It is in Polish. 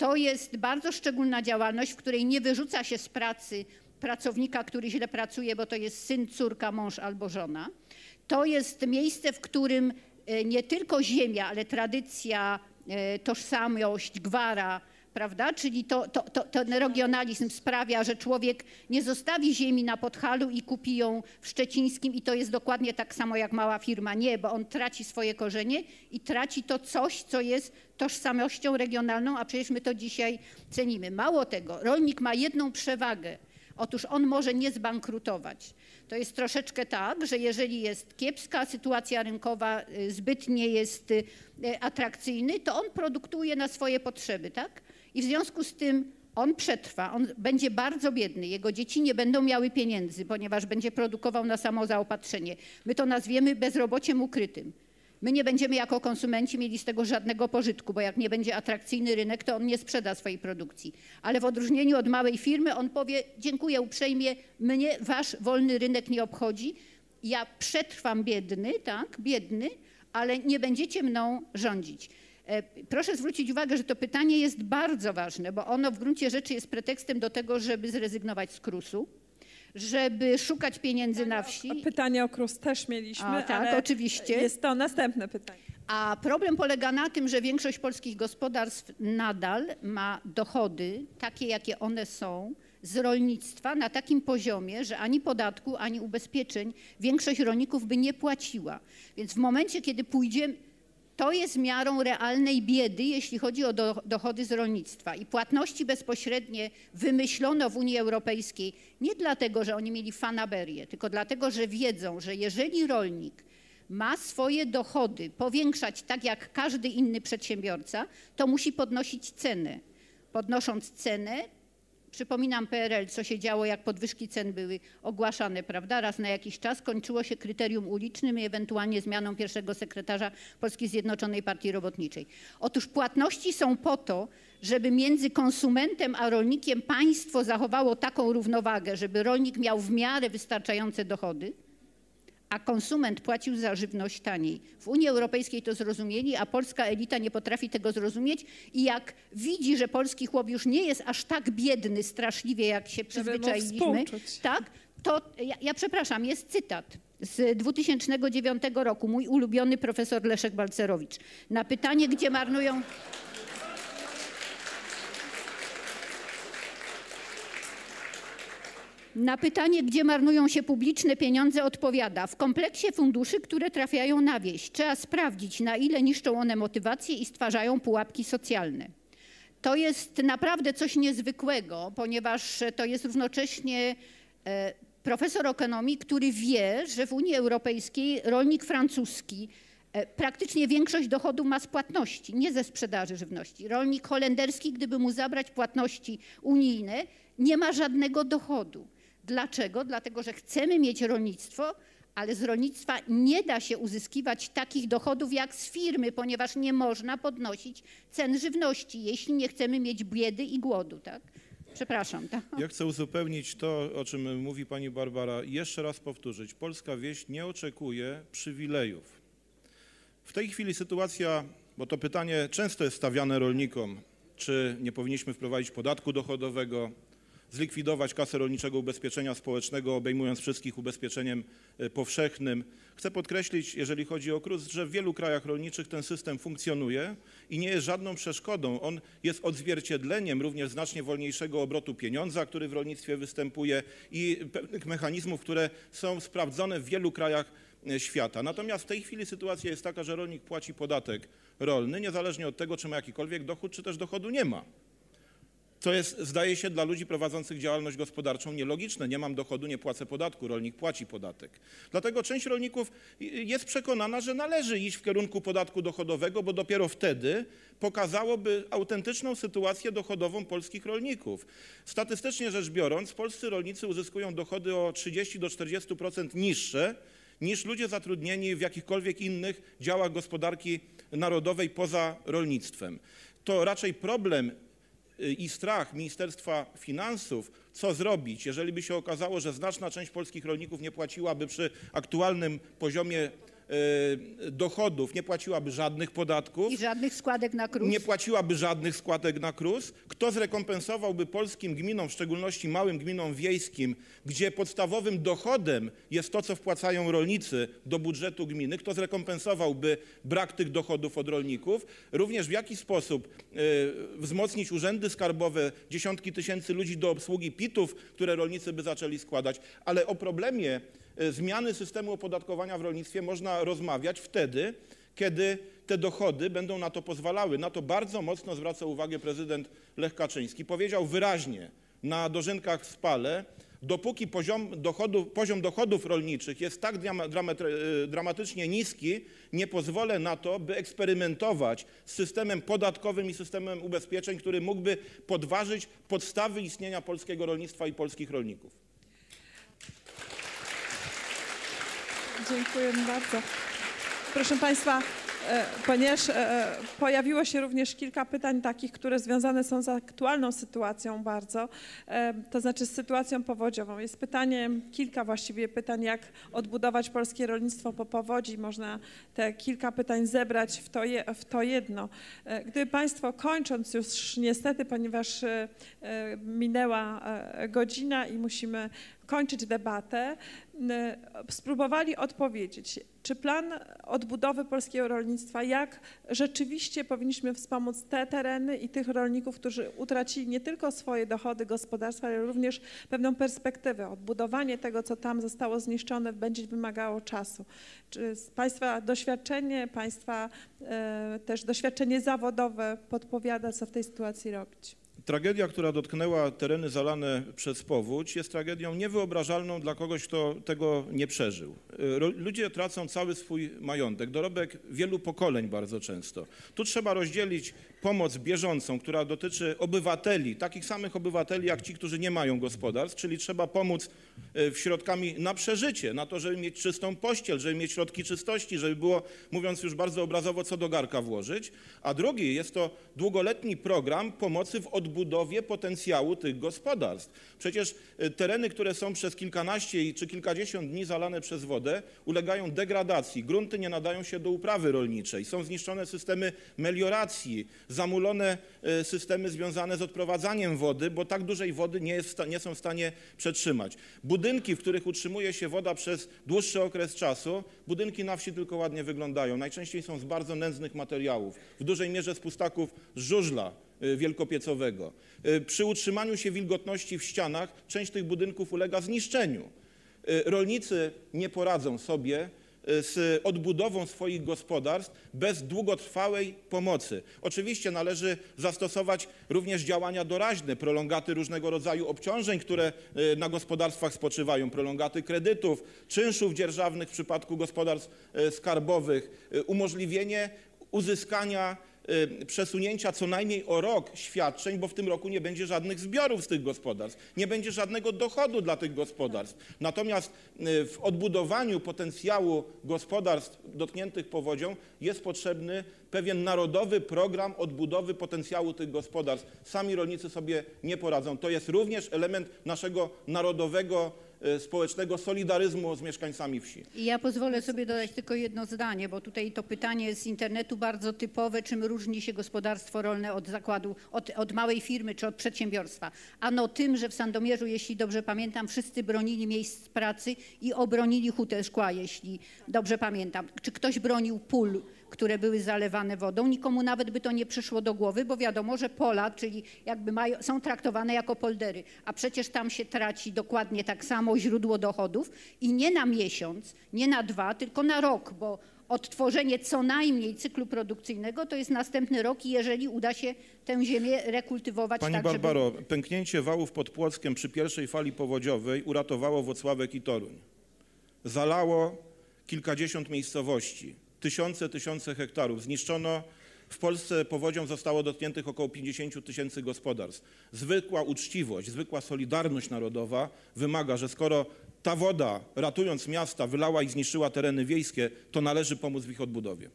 To jest bardzo szczególna działalność, w której nie wyrzuca się z pracy pracownika, który źle pracuje, bo to jest syn, córka, mąż albo żona. To jest miejsce, w którym e, nie tylko ziemia, ale tradycja, e, tożsamość, gwara, prawda? Czyli to, to, to, ten regionalizm sprawia, że człowiek nie zostawi ziemi na Podhalu i kupi ją w Szczecińskim i to jest dokładnie tak samo jak mała firma. Nie, bo on traci swoje korzenie i traci to coś, co jest tożsamością regionalną, a przecież my to dzisiaj cenimy. Mało tego, rolnik ma jedną przewagę. Otóż on może nie zbankrutować. To jest troszeczkę tak, że jeżeli jest kiepska sytuacja rynkowa, y, zbyt nie jest y, atrakcyjny, to on produkuje na swoje potrzeby, tak? I w związku z tym on przetrwa, on będzie bardzo biedny, jego dzieci nie będą miały pieniędzy, ponieważ będzie produkował na samozaopatrzenie. My to nazwiemy bezrobociem ukrytym. My nie będziemy jako konsumenci mieli z tego żadnego pożytku, bo jak nie będzie atrakcyjny rynek, to on nie sprzeda swojej produkcji. Ale w odróżnieniu od małej firmy, on powie: Dziękuję uprzejmie, mnie wasz wolny rynek nie obchodzi. Ja przetrwam biedny, tak, biedny, ale nie będziecie mną rządzić. E, proszę zwrócić uwagę, że to pytanie jest bardzo ważne, bo ono w gruncie rzeczy jest pretekstem do tego, żeby zrezygnować z krusu, żeby szukać pieniędzy na wsi. Pytanie o krus też mieliśmy, A, tak, oczywiście. jest to następne pytanie. A problem polega na tym, że większość polskich gospodarstw nadal ma dochody takie, jakie one są z rolnictwa na takim poziomie, że ani podatku, ani ubezpieczeń większość rolników by nie płaciła. Więc w momencie, kiedy pójdziemy to jest miarą realnej biedy, jeśli chodzi o do, dochody z rolnictwa. I płatności bezpośrednie wymyślono w Unii Europejskiej nie dlatego, że oni mieli fanaberię, tylko dlatego, że wiedzą, że jeżeli rolnik ma swoje dochody powiększać tak jak każdy inny przedsiębiorca, to musi podnosić cenę. Podnosząc cenę, Przypominam PRL, co się działo, jak podwyżki cen były ogłaszane, prawda? Raz na jakiś czas kończyło się kryterium ulicznym i ewentualnie zmianą pierwszego sekretarza Polskiej Zjednoczonej Partii Robotniczej. Otóż płatności są po to, żeby między konsumentem a rolnikiem państwo zachowało taką równowagę, żeby rolnik miał w miarę wystarczające dochody, a konsument płacił za żywność taniej. W Unii Europejskiej to zrozumieli, a polska elita nie potrafi tego zrozumieć i jak widzi, że polski chłop już nie jest aż tak biedny straszliwie, jak się przyzwyczailiśmy, tak, to ja, ja przepraszam, jest cytat z 2009 roku, mój ulubiony profesor Leszek Balcerowicz. Na pytanie, gdzie marnują... Na pytanie, gdzie marnują się publiczne pieniądze, odpowiada: W kompleksie funduszy, które trafiają na wieś. Trzeba sprawdzić, na ile niszczą one motywację i stwarzają pułapki socjalne. To jest naprawdę coś niezwykłego, ponieważ to jest równocześnie e, profesor ekonomii, który wie, że w Unii Europejskiej rolnik francuski e, praktycznie większość dochodu ma z płatności, nie ze sprzedaży żywności. Rolnik holenderski, gdyby mu zabrać płatności unijne, nie ma żadnego dochodu. Dlaczego? Dlatego, że chcemy mieć rolnictwo, ale z rolnictwa nie da się uzyskiwać takich dochodów jak z firmy, ponieważ nie można podnosić cen żywności, jeśli nie chcemy mieć biedy i głodu. Tak? Przepraszam. Tak? Ja chcę uzupełnić to, o czym mówi pani Barbara jeszcze raz powtórzyć. Polska wieś nie oczekuje przywilejów. W tej chwili sytuacja, bo to pytanie często jest stawiane rolnikom, czy nie powinniśmy wprowadzić podatku dochodowego, zlikwidować kasę rolniczego ubezpieczenia społecznego, obejmując wszystkich ubezpieczeniem e, powszechnym. Chcę podkreślić, jeżeli chodzi o KRUS, że w wielu krajach rolniczych ten system funkcjonuje i nie jest żadną przeszkodą. On jest odzwierciedleniem również znacznie wolniejszego obrotu pieniądza, który w rolnictwie występuje i pewnych mechanizmów, które są sprawdzone w wielu krajach e, świata. Natomiast w tej chwili sytuacja jest taka, że rolnik płaci podatek rolny, niezależnie od tego, czy ma jakikolwiek dochód, czy też dochodu nie ma. Co jest, zdaje się, dla ludzi prowadzących działalność gospodarczą nielogiczne. Nie mam dochodu, nie płacę podatku, rolnik płaci podatek. Dlatego część rolników jest przekonana, że należy iść w kierunku podatku dochodowego, bo dopiero wtedy pokazałoby autentyczną sytuację dochodową polskich rolników. Statystycznie rzecz biorąc, polscy rolnicy uzyskują dochody o 30 do 40% niższe niż ludzie zatrudnieni w jakichkolwiek innych działach gospodarki narodowej poza rolnictwem. To raczej problem i strach Ministerstwa Finansów, co zrobić, jeżeli by się okazało, że znaczna część polskich rolników nie płaciłaby przy aktualnym poziomie dochodów nie płaciłaby żadnych podatków, I żadnych składek na KRUS. nie płaciłaby żadnych składek na KRUS? Kto zrekompensowałby polskim gminom, w szczególności małym gminom wiejskim, gdzie podstawowym dochodem jest to, co wpłacają rolnicy do budżetu gminy? Kto zrekompensowałby brak tych dochodów od rolników? Również w jaki sposób e, wzmocnić urzędy skarbowe, dziesiątki tysięcy ludzi do obsługi PIT-ów, które rolnicy by zaczęli składać? Ale o problemie zmiany systemu opodatkowania w rolnictwie można rozmawiać wtedy, kiedy te dochody będą na to pozwalały. Na to bardzo mocno zwraca uwagę prezydent Lech Kaczyński. Powiedział wyraźnie na dożynkach w Spale, dopóki poziom, dochodu, poziom dochodów rolniczych jest tak e, dramatycznie niski, nie pozwolę na to, by eksperymentować z systemem podatkowym i systemem ubezpieczeń, który mógłby podważyć podstawy istnienia polskiego rolnictwa i polskich rolników. Dziękuję bardzo. Proszę Państwa, e, ponieważ e, pojawiło się również kilka pytań takich, które związane są z aktualną sytuacją bardzo, e, to znaczy z sytuacją powodziową. Jest pytanie, kilka właściwie pytań, jak odbudować polskie rolnictwo po powodzi. Można te kilka pytań zebrać w to, w to jedno. E, Gdyby Państwo kończąc już niestety, ponieważ e, e, minęła e, godzina i musimy kończyć debatę, spróbowali odpowiedzieć, czy plan odbudowy polskiego rolnictwa, jak rzeczywiście powinniśmy wspomóc te tereny i tych rolników, którzy utracili nie tylko swoje dochody gospodarstwa, ale również pewną perspektywę. Odbudowanie tego, co tam zostało zniszczone, będzie wymagało czasu. Czy Państwa doświadczenie, Państwa e, też doświadczenie zawodowe podpowiada, co w tej sytuacji robić? Tragedia, która dotknęła tereny zalane przez powódź, jest tragedią niewyobrażalną dla kogoś, kto tego nie przeżył. Ludzie tracą cały swój majątek, dorobek wielu pokoleń bardzo często. Tu trzeba rozdzielić pomoc bieżącą, która dotyczy obywateli, takich samych obywateli jak ci, którzy nie mają gospodarstw, czyli trzeba pomóc e, w środkami na przeżycie, na to, żeby mieć czystą pościel, żeby mieć środki czystości, żeby było, mówiąc już bardzo obrazowo, co do garka włożyć. A drugi jest to długoletni program pomocy w odbudowie potencjału tych gospodarstw. Przecież e, tereny, które są przez kilkanaście czy kilkadziesiąt dni zalane przez wodę, ulegają degradacji. Grunty nie nadają się do uprawy rolniczej. Są zniszczone systemy melioracji, zamulone e, systemy związane z odprowadzaniem wody, bo tak dużej wody nie, jest, nie są w stanie przetrzymać. Budynki, w których utrzymuje się woda przez dłuższy okres czasu, budynki na wsi tylko ładnie wyglądają. Najczęściej są z bardzo nędznych materiałów, w dużej mierze z pustaków żużla y, wielkopiecowego. Y, Przy utrzymaniu się wilgotności w ścianach część tych budynków ulega zniszczeniu. Y, Rolnicy nie poradzą sobie y, z odbudową swoich gospodarstw bez długotrwałej pomocy. Oczywiście należy zastosować również działania doraźne, prolongaty różnego rodzaju obciążeń, które y, na gospodarstwach spoczywają, prolongaty kredytów, czynszów dzierżawnych w przypadku gospodarstw y, skarbowych, y, umożliwienie uzyskania y, przesunięcia co najmniej o rok świadczeń, bo w tym roku nie będzie żadnych zbiorów z tych gospodarstw, nie będzie żadnego dochodu dla tych gospodarstw. Natomiast y, w odbudowaniu potencjału gospodarstw dotkniętych powodzią jest potrzebny pewien narodowy program odbudowy potencjału tych gospodarstw. Sami rolnicy sobie nie poradzą. To jest również element naszego narodowego y, społecznego solidaryzmu z mieszkańcami wsi. I ja pozwolę sobie dodać tylko jedno zdanie, bo tutaj to pytanie z internetu bardzo typowe, czym różni się gospodarstwo rolne od zakładu, od, od małej firmy czy od przedsiębiorstwa. Ano tym, że w Sandomierzu, jeśli dobrze pamiętam, wszyscy bronili miejsc pracy i obronili hutę szkła, jeśli dobrze pamiętam. Czy ktoś bronił pól, które były zalewane wodą? Nikomu nawet by to nie przyszło do głowy, bo wiadomo, że pola, czyli jakby mają, są traktowane jako poldery, a przecież tam się traci dokładnie tak samo źródło dochodów i nie na miesiąc, nie na dwa, tylko na rok, bo odtworzenie co najmniej cyklu produkcyjnego to jest następny rok i jeżeli uda się tę ziemię rekultywować Pani tak, Barbaro, pęknięcie wałów pod Płockiem przy pierwszej fali powodziowej uratowało Włocławek i Toruń. Zalało kilkadziesiąt miejscowości, tysiące, tysiące hektarów. Zniszczono w Polsce powodzią zostało dotkniętych około 50 tysięcy gospodarstw. Zwykła uczciwość, zwykła solidarność narodowa wymaga, że skoro ta woda, ratując miasta, wylała i zniszczyła tereny wiejskie, to należy pomóc w ich odbudowie.